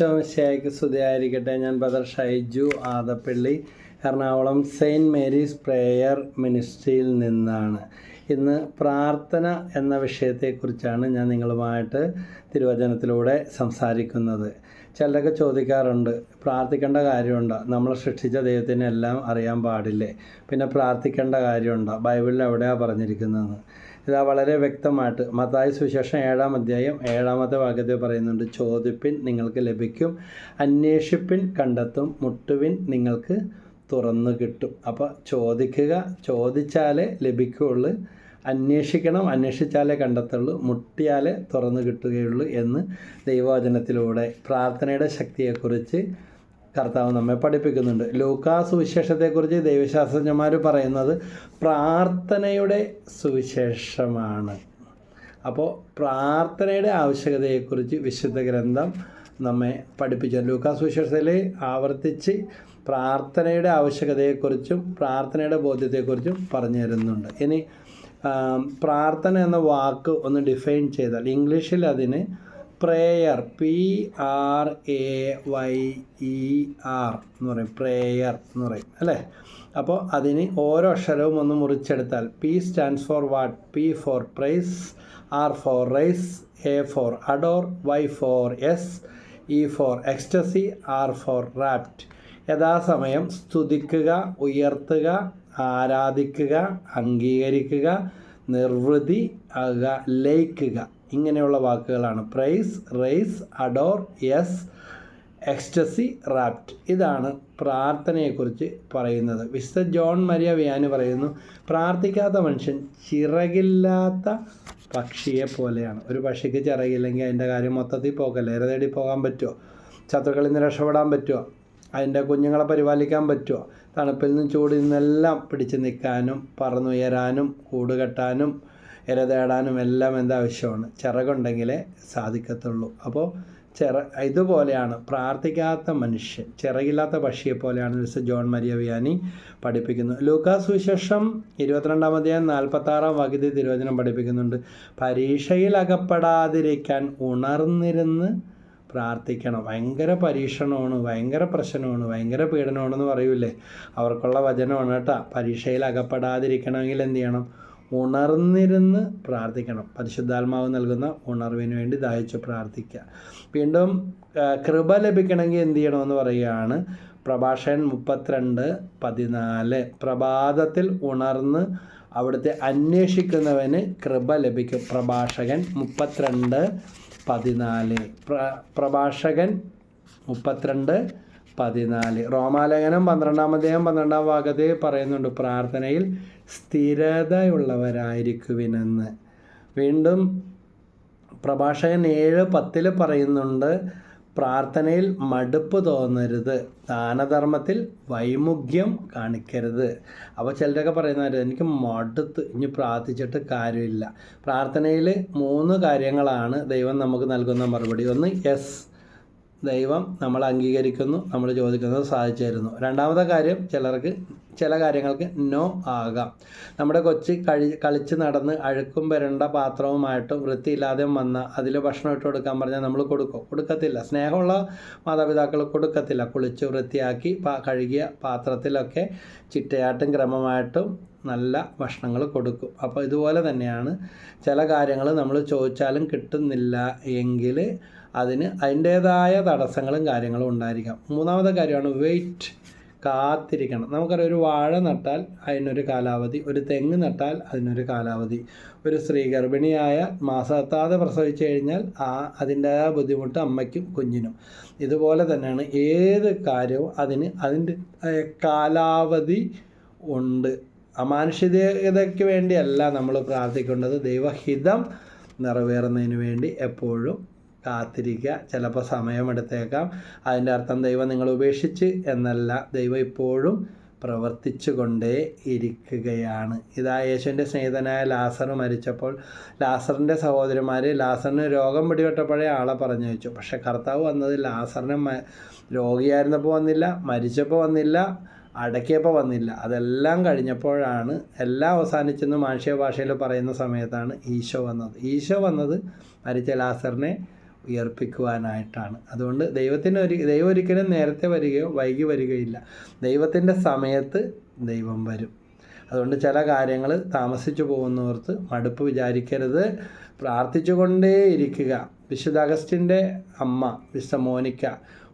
ശോശയ്ക്ക് സ്തുതിയായിരിക്കട്ടെ. ഞാൻ brother Shaiju Adappally Ernakulam Saint Mary's prayer മിനിസ്ട്രിയിൽ നിന്നാണ്. ഇന്ന് പ്രാർത്ഥന എന്ന വിഷയത്തെക്കുറിച്ചാണ് ഞാൻ നിങ്ങളുമായിട്ട് തിരുവചനത്തിലൂടെ സംസാരിക്കുന്നത്. ചിലരൊക്കെ ചോദിക്കാറുണ്ട് പ്രാർത്ഥിക്കേണ്ട കാര്യമുണ്ടോ? നമ്മളെ സൃഷ്ടിച്ച ദൈവത്തിന് എല്ലാം അറിയാൻ പാടില്ലേ? പിന്നെ പ്രാർത്ഥിക്കേണ്ട കാര്യമുണ്ടോ? ബൈബിളിൽ എവിടെയാണ് പറഞ്ഞിരിക്കുന്നതെന്ന്. ഇതാ വളരെ വ്യക്തമായിട്ട് മത്തായ സുവിശേഷം ഏഴാം അധ്യായം ഏഴാമത്തെ വാക്യത്തിൽ പറയുന്നുണ്ട് ചോദിപ്പിൻ നിങ്ങൾക്ക് ലഭിക്കും അന്വേഷിപ്പിൻ കണ്ടെത്തും മുട്ടുവിൻ നിങ്ങൾക്ക് തുറന്നു കിട്ടും. അപ്പോൾ ചോദിക്കുക ചോദിച്ചാലേ ലഭിക്കുകയുള്ളൂ അന്വേഷിക്കണം അന്വേഷിച്ചാലേ കണ്ടെത്തുള്ളൂ മുട്ടിയാലേ തുറന്നു കിട്ടുകയുള്ളൂ എന്ന് ദൈവവചനത്തിലൂടെ പ്രാർത്ഥനയുടെ ശക്തിയെക്കുറിച്ച് കർത്താവ് നമ്മെ പഠിപ്പിക്കുന്നുണ്ട്. ലൂക്കാ സുവിശേഷത്തെക്കുറിച്ച് ദൈവശാസ്ത്രജ്ഞന്മാർ പറയുന്നത് പ്രാർത്ഥനയുടെ സുവിശേഷമാണ്. അപ്പോൾ പ്രാർത്ഥനയുടെ ആവശ്യകതയെക്കുറിച്ച് വിശുദ്ധ ഗ്രന്ഥം നമ്മെ പഠിപ്പിച്ചു. ലൂക്കാ സുവിശേഷത്തിൽ ആവർത്തിച്ച് പ്രാർത്ഥനയുടെ ആവശ്യകതയെക്കുറിച്ചും പ്രാർത്ഥനയുടെ ബോധ്യത്തെക്കുറിച്ചും പറഞ്ഞു തരുന്നുണ്ട്. ഇനി പ്രാർത്ഥന എന്ന വാക്ക് ഒന്ന് ഡിഫൈൻ ചെയ്താൽ ഇംഗ്ലീഷിൽ അതിന് prayer P R A Y E R എന്ന് പറയും. പ്രേയർ എന്ന് പറയും അല്ലേ? അപ്പോൾ അതിന് ഓരോ അക്ഷരവും ഒന്ന് മുറിച്ചെടുത്താൽ P stands for what P for praise R for rise A for adore Y for yes E for ecstasy R for rapt യഥാസമയം സ്തുതിക്കുക ഉയർത്തുക ആരാധിക്കുക അംഗീകരിക്കുക നിർവൃതി ആകുക ലയിക്കുക. ഇങ്ങനെയുള്ള വാക്കുകളാണ്. Praise rise adore yes ecstasy rapt ഇതാണ് പ്രാർത്ഥനയെക്കുറിച്ച് പറയുന്നത്. വിശുദ്ധ ജോൺ മരിയ വ്യാന് പറയുന്നു പ്രാർത്ഥിക്കാത്ത മനുഷ്യൻ ചിറകില്ലാത്ത പക്ഷിയെ പോലെയാണ്. ഒരു പക്ഷിക്ക് ചിറകില്ലെങ്കിൽ അതിന്റെ കാര്യം മൊത്തത്തിൽ പോകല്ലേ ഇരതേടി പോകാൻ പറ്റുമോ? ശത്രുക്കളിൽ നിന്ന് രക്ഷപ്പെടാൻ പറ്റുമോ? അതിന്റെ കുഞ്ഞുങ്ങളെ പരിപാലിക്കാൻ പറ്റുമോ? തണുപ്പിൽ നിന്നും ചൂടിൽ നിന്നെല്ലാം പിടിച്ച് നിൽക്കാനും പറന്നുയരാനും കൂട് കെട്ടാനും ഇര തേടാനും എല്ലാം എന്താവശ്യമാണ് ചിറകുണ്ടെങ്കിലേ സാധിക്കത്തുള്ളൂ. അപ്പോൾ ചിറ ഇതുപോലെയാണ് പ്രാർത്ഥിക്കാത്ത മനുഷ്യൻ ചിറകില്ലാത്ത പക്ഷിയെ പോലെയാണ് ജോൺ മരിയ വിയാനി പഠിപ്പിക്കുന്നത്. ലൂക്കാസ് സുവിശേഷം ഇരുപത്തിരണ്ടാം അധ്യായം നാൽപ്പത്താറാം വകുതി തിരുവചനം പഠിപ്പിക്കുന്നുണ്ട്. പരീക്ഷയിൽ അകപ്പെടാതിരിക്കാൻ ഉണർന്നിരുന്ന് പ്രാർത്ഥിക്കണം. ഭയങ്കര പരീക്ഷണമാണ് ഭയങ്കര പ്രശ്നമാണ് ഭയങ്കര പീഡനമാണെന്ന് പറയൂലേ? അവർക്കുള്ള വചനമാണ് കേട്ടോ. പരീക്ഷയിൽ അകപ്പെടാതിരിക്കണമെങ്കിൽ എന്ത് ചെയ്യണം? ഉണർന്നിരുന്ന് പ്രാർത്ഥിക്കണം. പരിശുദ്ധാത്മാവ് നൽകുന്ന ഉണർവിന് വേണ്ടി ദാഹിച്ച് പ്രാർത്ഥിക്കുക. വീണ്ടും കൃപ ലഭിക്കണമെങ്കിൽ എന്ത് ചെയ്യണമെന്ന് പറയുകയാണ് പ്രഭാഷൻ മുപ്പത്തിരണ്ട് പതിനാല്. പ്രഭാതത്തിൽ ഉണർന്ന് അവിടുത്തെ അന്വേഷിക്കുന്നവന് കൃപ ലഭിക്കും. പ്രഭാഷകൻ മുപ്പത്തിരണ്ട് പതിനാല്. പ്ര പ്രഭാഷകൻ മുപ്പത്തിരണ്ട് പതിനാല്. റോമാലേഖനം പന്ത്രണ്ടാം അധ്യായം പന്ത്രണ്ടാം ഭാഗത്ത് പറയുന്നുണ്ട് പ്രാർത്ഥനയിൽ സ്ഥിരതയുള്ളവരായിരിക്കുവിനെന്ന് വീണ്ടും പ്രഭാഷകൻ ഏഴ് പത്തിൽ പറയുന്നുണ്ട് പ്രാർത്ഥനയിൽ മടുപ്പ് തോന്നരുത്. ദാനധർമ്മത്തിൽ വൈമുഖ്യം കാണിക്കരുത്. അപ്പോൾ ചിലരൊക്കെ പറയുന്നവർ എനിക്ക് മടുത്ത് ഇനി പ്രാർത്ഥിച്ചിട്ട് കാര്യമില്ല. പ്രാർത്ഥനയിൽ മൂന്ന് കാര്യങ്ങളാണ് ദൈവം നമുക്ക് നൽകുന്ന മറുപടി. ഒന്ന് യെസ് ദൈവം നമ്മൾ അംഗീകരിക്കുന്നു നമ്മൾ ചോദിക്കുന്നത് സാധിച്ചു തരുന്നു രണ്ടാമത്തെ കാര്യം ചിലർക്ക് ചില കാര്യങ്ങൾക്ക് നോ ആകാം. നമ്മുടെ കൊച്ചി കഴി കളിച്ച് നടന്ന് അഴുക്കും വരണ്ട പാത്രവുമായിട്ട് വൃത്തിയില്ലാതെ വന്ന അതിൽ ഭക്ഷണം ഇട്ട് കൊടുക്കാൻ പറഞ്ഞാൽ നമ്മൾ കൊടുക്കും? കൊടുക്കത്തില്ല. സ്നേഹമുള്ള മാതാപിതാക്കൾ കൊടുക്കത്തില്ല. കുളിച്ച് വൃത്തിയാക്കി പാ കഴുകിയ പാത്രത്തിലൊക്കെ ചിട്ടയായിട്ടും ക്രമമായിട്ടും നല്ല ഭക്ഷണങ്ങൾ കൊടുക്കും. അപ്പോൾ ഇതുപോലെ തന്നെയാണ് ചില കാര്യങ്ങൾ നമ്മൾ ചോദിച്ചാലും കിട്ടുന്നില്ല എങ്കിൽ അതിന് അതിന്റേതായ തടസ്സങ്ങളും കാര്യങ്ങളും ഉണ്ടായിരിക്കാം. മൂന്നാമത്തെ കാര്യമാണ് വെയിറ്റ് കാത്തിരിക്കണം. നമുക്കറിയാം ഒരു വാഴ നട്ടാൽ അതിനൊരു കാലാവധി ഒരു തെങ്ങ് നട്ടാൽ അതിനൊരു കാലാവധി. ഒരു സ്ത്രീ ഗർഭിണിയായ മാസത്താതെ പ്രസവിച്ചു കഴിഞ്ഞാൽ ആ അതിന്റെതായ ബുദ്ധിമുട്ട് അമ്മയ്ക്കും കുഞ്ഞിനും. ഇതുപോലെ തന്നെയാണ് ഏത് കാര്യവും അതിന് അതിന്റെ കാലാവധി ഉണ്ട്. അമാനുഷികതയ്ക്ക് വേണ്ടിയല്ല നമ്മൾ പ്രാർത്ഥിക്കേണ്ടത്. ദൈവഹിതം നിറവേറുന്നതിന് വേണ്ടി എപ്പോഴും കാത്തിരിക്കുക ചിലപ്പോൾ സമയമെടുത്തേക്കാം അതിന്റെ അർത്ഥം ദൈവം നിങ്ങൾ ഉപേക്ഷിച്ച് എന്നല്ല. ദൈവം ഇപ്പോഴും പ്രവർത്തിച്ചു കൊണ്ടേ ഇരിക്കുകയാണ്. ഇതാ യേശുവിന്റെ സ്നേഹിതനായ ലാസർ മരിച്ചപ്പോൾ ലാസറിന്റെ സഹോദരന്മാർ ലാസറിന് രോഗം പിടിപെട്ടപ്പോഴേ ആളെ പറഞ്ഞു വെച്ചു. പക്ഷേ കർത്താവ് വന്നത് ലാസറിന് രോഗിയായിരുന്നപ്പോൾ വന്നില്ല മരിച്ചപ്പോൾ വന്നില്ല അടക്കിയപ്പോൾ വന്നില്ല. അതെല്ലാം കഴിഞ്ഞപ്പോഴാണ് എല്ലാം അവസാനിച്ചെന്ന് മാനുഷിക ഭാഷയിൽ പറയുന്ന സമയത്താണ് ഈശോ വന്നത്. ഈശോ വന്നത് മരിച്ച ലാസറിനെ ഉയർപ്പിക്കുവാനായിട്ടാണ്. അതുകൊണ്ട് ദൈവത്തിന് ഒരു ദൈവം ഒരിക്കലും നേരത്തെ വരികയോ വൈകി വരികയില്ല. ദൈവത്തിന്റെ സമയത്ത് ദൈവം വരും. അതുകൊണ്ട് ചില കാര്യങ്ങൾ താമസിച്ചു പോകുന്നവർക്ക് മടുപ്പ് വിചാരിക്കരുത്. പ്രാർത്ഥിച്ചുകൊണ്ടേ ഇരിക്കുക വിശുദ്ധ അഗസ്റ്റിന്റെ അമ്മ വിശുദ്ധ മോനിക്ക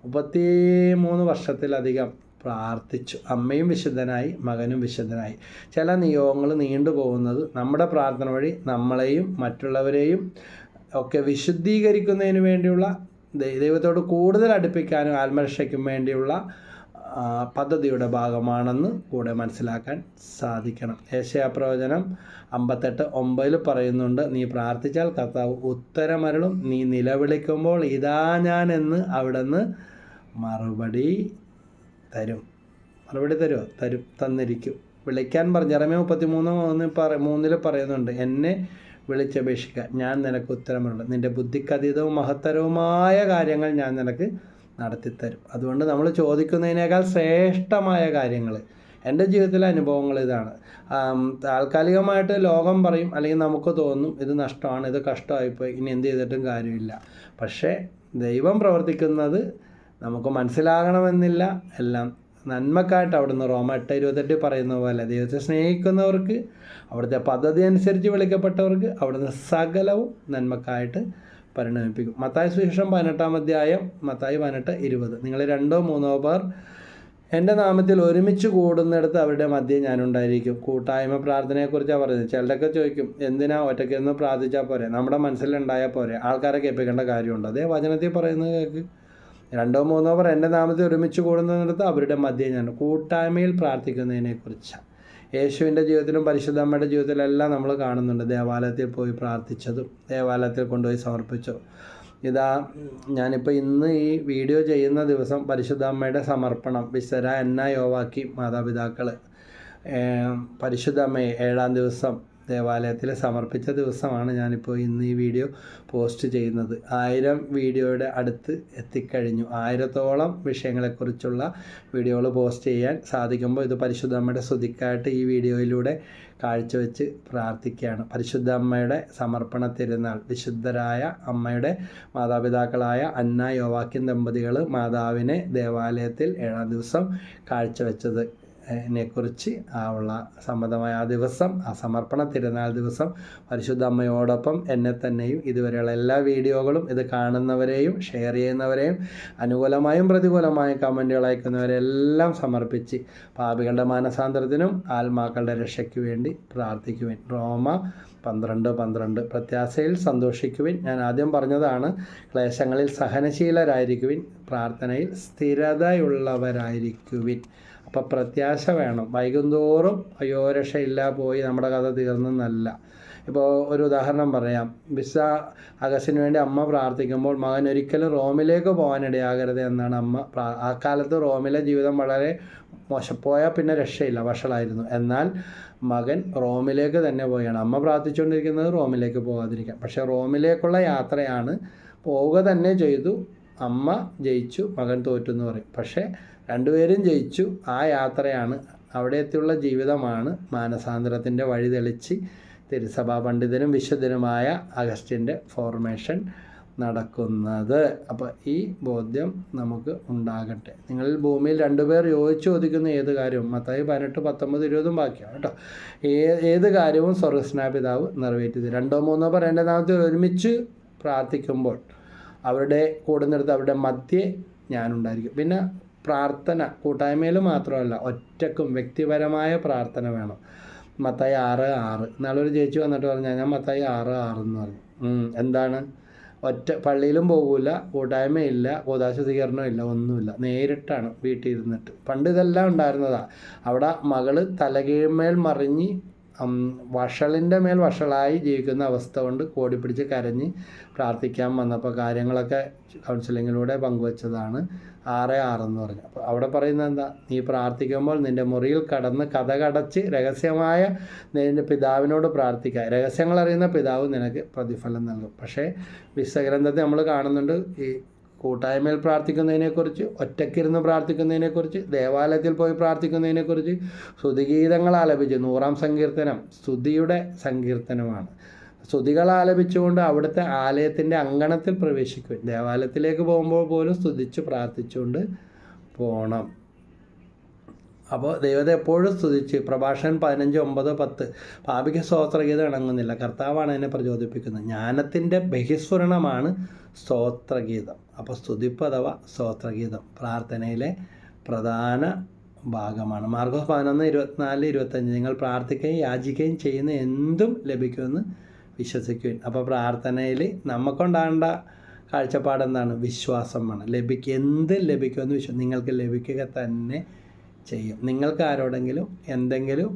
മുപ്പത്തി മൂന്ന് വർഷത്തിലധികം പ്രാർത്ഥിച്ചു. അമ്മയും വിശുദ്ധനായി മകനും വിശുദ്ധനായി. ചില നിയോഗങ്ങൾ നീണ്ടുപോകുന്നത് നമ്മുടെ പ്രാർത്ഥന വഴി നമ്മളെയും മറ്റുള്ളവരെയും ഒക്കെ വിശുദ്ധീകരിക്കുന്നതിന് വേണ്ടിയുള്ള ദൈവത്തോട് കൂടുതൽ അടുപ്പിക്കാനും ആത്മരക്ഷയ്ക്കും വേണ്ടിയുള്ള പദ്ധതിയുടെ ഭാഗമാണെന്ന് കൂടെ മനസ്സിലാക്കാൻ സാധിക്കണം. ഏഷ്യാപ്രവചനം അമ്പത്തെട്ട് ഒമ്പതിൽ പറയുന്നുണ്ട് നീ പ്രാർത്ഥിച്ചാൽ കർത്താവ് ഉത്തരമരളും. നീ നിലവിളിക്കുമ്പോൾ ഇതാ ഞാൻ എന്ന് അവിടുന്ന് മറുപടി തരും. മറുപടി തരുമോ തരും തന്നിരിക്കും. വിളിക്കാൻ പറഞ്ഞു ഇറമേ മുപ്പത്തി മൂന്ന് മൂന്ന് പറ മൂന്നിൽ പറയുന്നുണ്ട് എന്നെ വിളിച്ചപേക്ഷിക്കുക ഞാൻ നിനക്ക് ഉത്തരമുണ്ട്. നിന്റെ ബുദ്ധിക്കതീതവും മഹത്തരവുമായ കാര്യങ്ങൾ ഞാൻ നിനക്ക് നടത്തിത്തരും. അതുകൊണ്ട് നമ്മൾ ചോദിക്കുന്നതിനേക്കാൾ ശ്രേഷ്ഠമായ കാര്യങ്ങൾ എന്റെ ജീവിതത്തിലെ അനുഭവങ്ങൾ ഇതാണ്. താൽക്കാലികമായിട്ട് ലോകം പറയും അല്ലെങ്കിൽ നമുക്ക് തോന്നും ഇത് നഷ്ടമാണ് ഇത് കഷ്ടമായിപ്പോയി ഇനി എന്ത് ചെയ്തിട്ടും കാര്യമില്ല. പക്ഷേ ദൈവം പ്രവർത്തിക്കുന്നത് നമുക്ക് മനസ്സിലാകണമെന്നില്ല എല്ലാം നന്മക്കായിട്ട് അവിടുന്ന് റോമ എട്ട് ഇരുപത്തെട്ട് പറയുന്ന പോലെ ദൈവത്തെ സ്നേഹിക്കുന്നവർക്ക് അവിടുത്തെ പദ്ധതി അനുസരിച്ച് വിളിക്കപ്പെട്ടവർക്ക് അവിടുന്ന് സകലവും നന്മക്കായിട്ട് പരിണമിപ്പിക്കും. മത്തായ സുശേഷം പതിനെട്ടാം അധ്യായം മത്തായി പതിനെട്ട് ഇരുപത്. നിങ്ങൾ രണ്ടോ മൂന്നോ പേർ എന്റെ നാമത്തിൽ ഒരുമിച്ച് കൂടുന്നിടത്ത് അവരുടെ മധ്യം ഞാനുണ്ടായിരിക്കും. കൂട്ടായ്മ പ്രാർത്ഥനയെക്കുറിച്ച് പറയുന്നത് ചിലരൊക്കെ ചോദിക്കും എന്തിനാ ഒറ്റയ്ക്കൊന്ന് പ്രാർത്ഥിച്ചാൽ പോരെ? നമ്മുടെ മനസ്സിലുണ്ടായാൽ പോരെ? ആൾക്കാരെ കേൾപ്പിക്കേണ്ട കാര്യമുണ്ട്? അതേ വചനത്തിൽ പറയുന്നത് കേൾക്ക് രണ്ടോ മൂന്നോ പേർ എന്റെ നാമത്തിൽ ഒരുമിച്ച് കൂടുന്നിടത്ത് അവരുടെ മധ്യേ ഞാൻ കൂട്ടായ്മയിൽ പ്രാർത്ഥിക്കുന്നതിനെക്കുറിച്ചാണ്. യേശുവിന്റെ ജീവിതത്തിലും പരിശുദ്ധമ്മയുടെ ജീവിതത്തിലെല്ലാം നമ്മൾ കാണുന്നുണ്ട്. ദേവാലയത്തിൽ പോയി പ്രാർത്ഥിച്ചതും ദേവാലയത്തിൽ കൊണ്ടുപോയി സമർപ്പിച്ചു. ഇതാ ഞാനിപ്പോൾ ഇന്ന് ഈ വീഡിയോ ചെയ്യുന്ന ദിവസം പരിശുദ്ധമ്മയുടെ സമർപ്പണം വിസര എന്ന യോവാക്കി മാതാപിതാക്കൾ പരിശുദ്ധമ്മയെ ഏഴാം ദിവസം ദേവാലയത്തിൽ സമർപ്പിച്ച ദിവസമാണ് ഞാനിപ്പോൾ ഇന്ന് ഈ വീഡിയോ പോസ്റ്റ് ചെയ്യുന്നത്. ആയിരം വീഡിയോയുടെ അടുത്ത് എത്തിക്കഴിഞ്ഞു. ആയിരത്തോളം വിഷയങ്ങളെക്കുറിച്ചുള്ള വീഡിയോകൾ പോസ്റ്റ് ചെയ്യാൻ സാധിക്കുമ്പോൾ ഇത് പരിശുദ്ധ അമ്മയുടെ സ്തുതിക്കായിട്ട് ഈ വീഡിയോയിലൂടെ കാഴ്ചവെച്ച് പ്രാർത്ഥിക്കുകയാണ്. പരിശുദ്ധ അമ്മയുടെ സമർപ്പണ തിരുനാൾ വിശുദ്ധരായ അമ്മയുടെ മാതാപിതാക്കളായ അന്ന യോവാക്യൻ ദമ്പതികൾ മാതാവിനെ ദേവാലയത്തിൽ ഏഴാം ദിവസം കാഴ്ചവെച്ചത്. നെക്കുറിച്ച് ഉള്ള സമ്മതമായ ആ ദിവസം ആ സമർപ്പണ തിരുനാൾ ദിവസം പരിശുദ്ധ അമ്മയോടൊപ്പം എന്നെ തന്നെയും ഇതുവരെയുള്ള എല്ലാ വീഡിയോകളും ഇത് കാണുന്നവരെയും ഷെയർ ചെയ്യുന്നവരെയും അനുകൂലമായും പ്രതികൂലമായും കമന്റുകൾ അയക്കുന്നവരെല്ലാം സമർപ്പിച്ച് പാപികളുടെ മാനസാന്തരത്തിനും ആത്മാക്കളുടെ രക്ഷയ്ക്ക് വേണ്ടി പ്രാർത്ഥിക്കുവിൻ. റോമ പന്ത്രണ്ട് പന്ത്രണ്ട്. പ്രത്യാശയിൽ സന്തോഷിക്കുവിൻ. ഞാൻ ആദ്യം പറഞ്ഞതാണ് ക്ലേശങ്ങളിൽ സഹനശീലരായിരിക്കുവിൻ പ്രാർത്ഥനയിൽ സ്ഥിരതയുള്ളവരായിരിക്കുവിൻ. അപ്പോൾ പ്രത്യാശ വേണം. വൈകുന്തോറും അയ്യോ രക്ഷയില്ല പോയി നമ്മുടെ കഥ തീർന്നെന്നല്ല. ഇപ്പോൾ ഒരു ഉദാഹരണം പറയാം. വിസ അഗസ്റ്റിന് വേണ്ടി അമ്മ പ്രാർത്ഥിക്കുമ്പോൾ മകൻ ഒരിക്കലും റോമിലേക്ക് പോകാനിടയാകരുത് എന്നാണ് അമ്മ ആ കാലത്ത് റോമിലെ ജീവിതം വളരെ മോശപ്പോയാൽ പിന്നെ രക്ഷയില്ല വഷളായിരുന്നു. എന്നാൽ മകൻ റോമിലേക്ക് തന്നെ പോവുകയാണ് അമ്മ പ്രാർത്ഥിച്ചുകൊണ്ടിരിക്കുന്നത് റോമിലേക്ക് പോകാതിരിക്കാം പക്ഷേ റോമിലേക്കുള്ള യാത്രയാണ് പോവുക തന്നെ ചെയ്തു. അമ്മ ജയിച്ചു മകൻ തോറ്റു എന്ന് പറയും. പക്ഷേ രണ്ടുപേരും ജയിച്ചു. ആ യാത്രയാണ് അവിടെയെത്തിയുള്ള ജീവിതമാണ് മാനസാന്തരത്തിന്റെ വഴി തെളിച്ച് തിരുസഭാ പണ്ഡിതനും വിശുദ്ധനുമായ അഗസ്റ്റിന്റെ ഫോർമേഷൻ നടക്കുന്നത്. അപ്പോൾ ഈ ബോധ്യം നമുക്ക് ഉണ്ടാകട്ടെ. നിങ്ങൾ ഭൂമിയിൽ രണ്ടുപേർ യോജിച്ച് ചോദിക്കുന്ന ഏത് കാര്യവും മത്തായി പതിനെട്ട് പത്തൊമ്പത് ഇരുപതും ബാക്കിയാണ് കേട്ടോ. ഏ ഏത് കാര്യവും സ്വർഗസ്നാപിതാവ് നിറവേറ്റി രണ്ടോ മൂന്നോ പേർ എന്റെ നാമത്തിൽ ഒരുമിച്ച് പ്രാർത്ഥിക്കുമ്പോൾ അവരുടെ കൂടുന്നിടത്ത് അവരുടെ മധ്യേ ഞാനുണ്ടായിരിക്കും. പിന്നെ പ്രാർത്ഥന കൂട്ടായ്മയിൽ മാത്രമല്ല ഒറ്റക്കും വ്യക്തിപരമായ പ്രാർത്ഥന വേണം. മത്തായി ആറ് ആറ്. നാളൊരു ചേച്ചി വന്നിട്ട് പറഞ്ഞു ഞാൻ മത്തായി ആറ് ആറ് എന്ന് പറഞ്ഞു. എന്താണ്? ഒറ്റ പള്ളിയിലും പോകില്ല കൂട്ടായ്മയില്ല ഇല്ല ഒന്നുമില്ല. നേരിട്ടാണ് വീട്ടിൽ ഇരുന്നിട്ട് പണ്ട് ഇതെല്ലാം ഉണ്ടായിരുന്നതാണ് അവിടെ മകൾ തലകീഴ്മേൽ മറിഞ്ഞ് വഷളിന്റെ മേൽ വഷളായി ജീവിക്കുന്ന അവസ്ഥ കൊണ്ട് കോടി പിടിച്ച് കരഞ്ഞ് പ്രാർത്ഥിക്കാൻ വന്നപ്പോൾ കാര്യങ്ങളൊക്കെ കൗൺസിലിങ്ങിലൂടെ പങ്കുവച്ചതാണ് ആറ് ആറെന്ന് പറഞ്ഞു. അപ്പോൾ അവിടെ പറയുന്നത് എന്താ? നീ പ്രാർത്ഥിക്കുമ്പോൾ നിന്റെ മുറിയിൽ കടന്ന് കഥ കടച്ച് രഹസ്യമായ നിന്റെ പിതാവിനോട് പ്രാർത്ഥിക്കുക രഹസ്യങ്ങൾ അറിയുന്ന പിതാവ് നിനക്ക് പ്രതിഫലം നൽകും. പക്ഷേ വിശ്വഗ്രന്ഥത്തെ നമ്മൾ കാണുന്നുണ്ട് ഈ കൂട്ടായ്മയിൽ പ്രാർത്ഥിക്കുന്നതിനെക്കുറിച്ച് ഒറ്റക്കിരുന്ന് പ്രാർത്ഥിക്കുന്നതിനെക്കുറിച്ച് ദേവാലയത്തിൽ പോയി പ്രാർത്ഥിക്കുന്നതിനെക്കുറിച്ച് സ്തുതിഗീതങ്ങൾ ആലപിച്ച് നൂറാം സങ്കീർത്തനം സ്തുതിയുടെ സങ്കീർത്തനമാണ്. സ്തുതികൾ ആലപിച്ചുകൊണ്ട് അവിടുത്തെ ആലയത്തിന്റെ അങ്കണത്തിൽ പ്രവേശിക്കും ദേവാലയത്തിലേക്ക് പോകുമ്പോൾ പോലും സ്തുതിച്ച് പ്രാർത്ഥിച്ചുകൊണ്ട് പോകണം അപ്പോൾ ദൈവത്തെ എപ്പോഴും സ്തുതിച്ച് പ്രഭാഷകൻ പതിനഞ്ച് ഒമ്പത് പത്ത്. പാപിക സ്തോത്രഗീതം ഇണങ്ങുന്നില്ല കർത്താവാണ് എന്നെ പ്രചോദിപ്പിക്കുന്നത്. ജ്ഞാനത്തിന്റെ ബഹിസ്ഫുരണമാണ് സ്തോത്രഗീതം. അപ്പോൾ സ്തുതിപ്പ് അഥവാ സ്തോത്രഗീതം. പ്രാർത്ഥനയിലെ പ്രധാന ഭാഗമാണ്. മാർഗോസ് പതിനൊന്ന് ഇരുപത്തിനാല് ഇരുപത്തഞ്ച് നിങ്ങൾ പ്രാർത്ഥിക്കുകയും യാചിക്കുകയും ചെയ്യുന്ന എന്തും ലഭിക്കുമെന്ന് വിശ്വസിക്കുകയും അപ്പോൾ പ്രാർത്ഥനയിൽ നമുക്കുണ്ടാകേണ്ട കാഴ്ചപ്പാട് എന്താണ്? വിശ്വാസം വേണം. ലഭിക്കുക എന്ത് ലഭിക്കുമെന്ന് വിശ്വ നിങ്ങൾക്ക് ലഭിക്കുക തന്നെ ചെയ്യും. നിങ്ങൾക്ക് ആരോടെങ്കിലും എന്തെങ്കിലും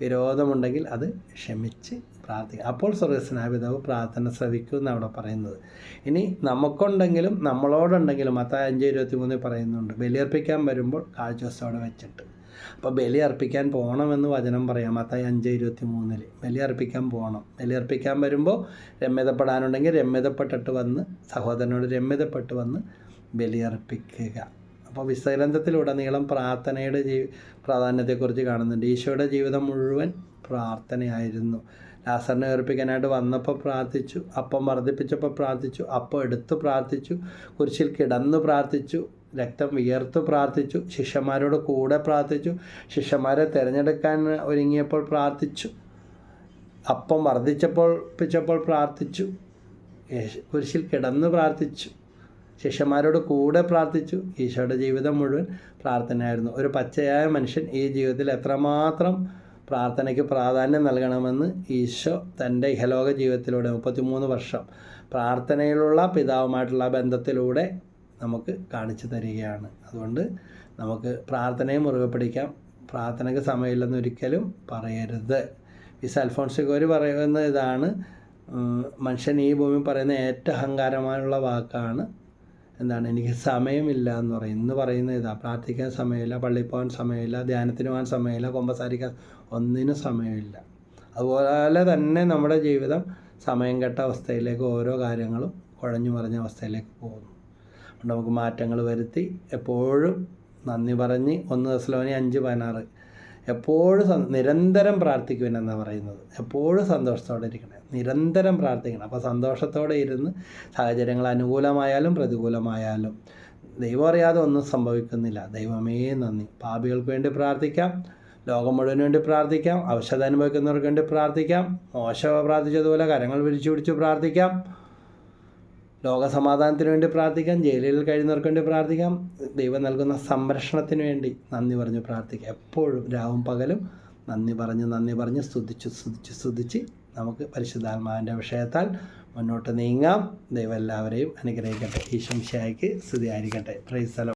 വിരോധമുണ്ടെങ്കിൽ അത് ക്ഷമിച്ച് പ്രാർത്ഥിക്കുക. അപ്പോൾ സ്വർഗസ്നാപിതാവ് പ്രാർത്ഥന ശ്രവിക്കും എന്നാണ് അവിടെ പറയുന്നത്. ഇനി നമുക്കുണ്ടെങ്കിലും നമ്മളോടുണ്ടെങ്കിലും അത്ത അഞ്ച് ഇരുപത്തി മൂന്നിൽ പറയുന്നുണ്ട് ബലിയർപ്പിക്കാൻ വരുമ്പോൾ കാഴ്ചവസ്തോടെ വെച്ചിട്ട്. അപ്പോൾ ബലി അർപ്പിക്കാൻ പോകണമെന്ന് വചനം പറയാം മത്തായി അഞ്ച് ഇരുപത്തി മൂന്നിൽ ബലി അർപ്പിക്കാൻ പോകണം ബലി അർപ്പിക്കാൻ വരുമ്പോൾ രമ്യതപ്പെടാനുണ്ടെങ്കിൽ രമ്യതപ്പെട്ടിട്ട് വന്ന് സഹോദരനോട് രമ്യതപ്പെട്ട് വന്ന് ബലിയർപ്പിക്കുക. അപ്പോൾ വിശഗ്രന്ഥത്തിലുടനീളം പ്രാർത്ഥനയുടെ ജീ പ്രാധാന്യത്തെക്കുറിച്ച് കാണുന്നുണ്ട്. ഈശോയുടെ ജീവിതം മുഴുവൻ പ്രാർത്ഥനയായിരുന്നു. ലാസറിനെ ഏർപ്പിക്കാനായിട്ട് വന്നപ്പോൾ പ്രാർത്ഥിച്ചു അപ്പം വർദ്ധിപ്പിച്ചപ്പോൾ പ്രാർത്ഥിച്ചു അപ്പം എടുത്ത് പ്രാർത്ഥിച്ചു കുരിശിൽ കിടന്ന് പ്രാർത്ഥിച്ചു രക്തം വിയർത്ത് പ്രാർത്ഥിച്ചു ശിഷ്യന്മാരോട് കൂടെ പ്രാർത്ഥിച്ചു ശിഷ്യന്മാരെ തിരഞ്ഞെടുക്കാൻ ഒരുങ്ങിയപ്പോൾ പ്രാർത്ഥിച്ചു അപ്പം വർദ്ധിച്ചപ്പോൾ പിച്ചപ്പോൾ പ്രാർത്ഥിച്ചു കുരിശിൽ കിടന്ന് പ്രാർത്ഥിച്ചു. ശിഷ്യന്മാരോട് കൂടെ പ്രാർത്ഥിച്ചു. ഈശോയുടെ ജീവിതം മുഴുവൻ പ്രാർത്ഥനയായിരുന്നു. ഒരു പച്ചയായ മനുഷ്യൻ ഈ ജീവിതത്തിൽ എത്രമാത്രം പ്രാർത്ഥനയ്ക്ക് പ്രാധാന്യം നൽകണമെന്ന് ഈശോ തന്റെ ഇഹലോക ജീവിതത്തിലൂടെ മുപ്പത്തിമൂന്ന് വർഷം പ്രാർത്ഥനയിലുള്ള പിതാവുമായിട്ടുള്ള ബന്ധത്തിലൂടെ നമുക്ക് കാണിച്ചു തരികയാണ്. അതുകൊണ്ട് നമുക്ക് പ്രാർത്ഥനയെ മുറുകെ പിടിക്കാം. പ്രാർത്ഥനയ്ക്ക് സമയമില്ലെന്ന് ഒരിക്കലും പറയരുത്. ഈ സൽഫോൺസിക്കോര് പറയുന്ന ഇതാണ് മനുഷ്യൻ ഈ ഭൂമി പറയുന്ന ഏറ്റവും അഹങ്കാരമായുള്ള വാക്കാണ് എന്താണ് എനിക്ക് സമയമില്ല എന്ന് പറയും. ഇന്ന് പറയുന്ന ഇതാ പ്രാർത്ഥിക്കാൻ സമയമില്ല പള്ളിയിൽ പോകാൻ സമയമില്ല ധ്യാനത്തിന് പോകാൻ സമയമില്ല കൊമ്പസാരിക്കാൻ ഒന്നിനും സമയമില്ല. അതുപോലെ തന്നെ നമ്മുടെ ജീവിതം സമയം കെട്ട അവസ്ഥയിലേക്ക് ഓരോ കാര്യങ്ങളും കുഴഞ്ഞു മറിഞ്ഞ അവസ്ഥയിലേക്ക് പോകുന്നു. നമുക്ക് മാറ്റങ്ങൾ വരുത്തി എപ്പോഴും നന്ദി പറഞ്ഞ് ഒന്ന് ദിവസം അഞ്ച് പതിനാറ് എപ്പോഴും നിരന്തരം പ്രാർത്ഥിക്കുവാൻ എന്നാണ് പറയുന്നത്? എപ്പോഴും സന്തോഷത്തോടെ ഇരിക്കണേ. നിരന്തരം പ്രാർത്ഥിക്കണം. അപ്പോൾ സന്തോഷത്തോടെ ഇരുന്ന് സാഹചര്യങ്ങൾ അനുകൂലമായാലും പ്രതികൂലമായാലും ദൈവം അറിയാതെ ഒന്നും സംഭവിക്കുന്നില്ല. ദൈവമേ നന്ദി. പാപികൾക്ക് വേണ്ടി പ്രാർത്ഥിക്കാം. ലോകം മുഴുവൻ വേണ്ടി പ്രാർത്ഥിക്കാം. അവശത അനുഭവിക്കുന്നവർക്ക് വേണ്ടി പ്രാർത്ഥിക്കാം. മോശ പ്രാർത്ഥിച്ചതുപോലെ കരങ്ങൾ വിരിച്ചു പിടിച്ച് പ്രാർത്ഥിക്കാം. ലോകസമാധാനത്തിന് വേണ്ടി പ്രാർത്ഥിക്കാം ജയിലിൽ കഴിയുന്നവർക്ക് വേണ്ടി പ്രാർത്ഥിക്കാം ദൈവം നൽകുന്ന സംരക്ഷണത്തിന് വേണ്ടി നന്ദി പറഞ്ഞ് പ്രാർത്ഥിക്കാം. എപ്പോഴും രാവും പകലും നന്ദി പറഞ്ഞ് നന്ദി പറഞ്ഞ് സ്തുതിച്ച് സ്തുതിച്ച് സ്തുതിച്ച് നമുക്ക് പരിശുദ്ധാത്മാവിന്റെ വിഷയത്താൽ മുന്നോട്ട് നീങ്ങാം. ദൈവം എല്ലാവരെയും അനുഗ്രഹിക്കട്ടെ. ഈശംശായ്ക്ക് സ്തുതി ആയിരിക്കട്ടെ പ്രൈസ്